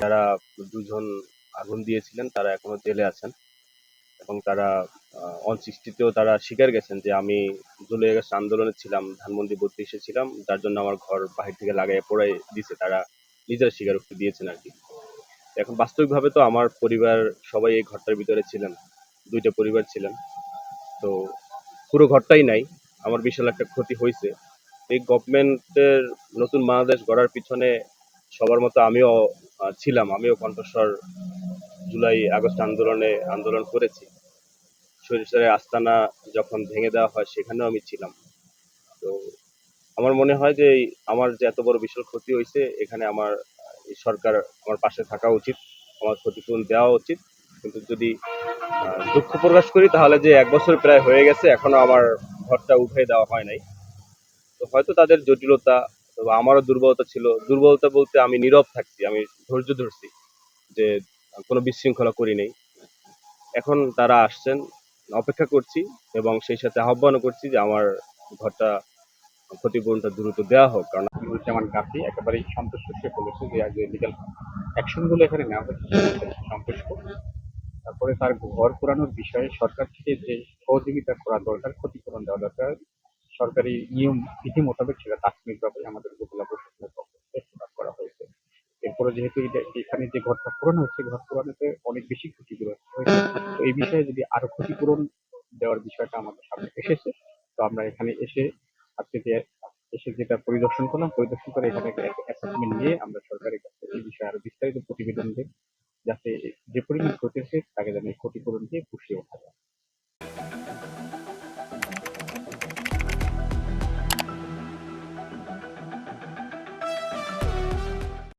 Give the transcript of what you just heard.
যারা দুজন আগুন দিয়েছিলেন, তারা এখনও জেলে আছেন। এবং তারা অন সিক্সটিতেও তারা স্বীকার গেছেন যে আমি জুলাই আগস্ট আন্দোলনে ছিলাম, ধানমন্ডি বত্রিশে ছিলাম যার জন্য আমার ঘর বাহির থেকে লাগাই পড়াই দিছে, তারা নিজেরা স্বীকারোক্তি দিয়েছেন আর কি। এখন বাস্তবিকভাবে তো আমার পরিবার, সবাই এই ঘরটার ভিতরে ছিলেন, দুইটা পরিবার ছিলেন। তো পুরো ঘরটাই নাই, আমার বিশাল একটা ক্ষতি হয়েছে এই গভর্নমেন্টের নতুন বাংলাদেশ গড়ার পিছনে সবার মতো আমিও ছিলাম। আমিও কণ্ঠস্বর জুলাই, আগস্ট আন্দোলনে আন্দোলন করেছি। সরিষারের আস্তানা যখন ভেঙে দেওয়া হয়, সেখানেও আমি ছিলাম। তো আমার মনে হয় যে আমার যে এত বড় বিশাল ক্ষতি হয়েছে, এখানে আমার সরকার আমার পাশে থাকা উচিত। আমার ক্ষতিপূরণ দেওয়া উচিত। কিন্তু যদি দুঃখ প্রকাশ করি, তাহলে যে এক বছর প্রায় হয়ে গেছে, এখনও আমার ঘরটা উঠে দেওয়া হয় নাই। হয়তো তাদের জটিলতা বা আমারও দুর্বলতা ছিল। দুর্বলতা বলতে আমি নীরব থাকছি, আমি ধৈর্য ধরছি যে কোনো বিশৃঙ্খলা করি নেই। এখন তারা আসছেন, অপেক্ষা করছি এবং সেই সাথে আহ্বানও করছি যে আমার ঘরটা ক্ষতিপূরণটা দ্রুত দেওয়া হোক। কারণ যেমন গান্ধী একেবারেই সন্তুষ্ট সে বলেছে যে আগে লিগাল অ্যাকশনগুলো এখানে নেওয়া হচ্ছে, সন্তুষ্ট। তারপরে তার ঘর পুরানোর বিষয়ে সরকার থেকে যে সহযোগিতা করা দরকার, ক্ষতিপূরণ দেওয়া দরকার সরকারি নিয়ম, বিধি মোতাবেক সেটা তাৎক্ষণিকভাবে আমাদের উপজেলা প্রশাসনের পক্ষ থেকে প্রদান করা হয়েছে। এরপরে যেহেতু এখানে যে ঘরটা পূরণ হয়েছে ঘর পুরানোতে অনেক বেশি ক্ষতিগ্রস্ত হয়েছে। তো এই বিষয়ে যদি আরও ক্ষতিপূরণ দেওয়ার বিষয়টা আমাদের সামনে এসেছে, তো আমরা এখানে এসে আজকে যে, এসে যেটা পরিদর্শন করলাম, পরিদর্শন করে এখানে অ্যাসেসমেন্ট নিয়ে আমরা সরকারের কাছে এই বিষয়ে আরও বিস্তারিত প্রতিবেদন দিই যাতে যে পরিমাণ ক্ষতি হয়েছে, তাকে যেন ক্ষতিপূরণ দিয়ে পুষিয়ে ওঠা যায়।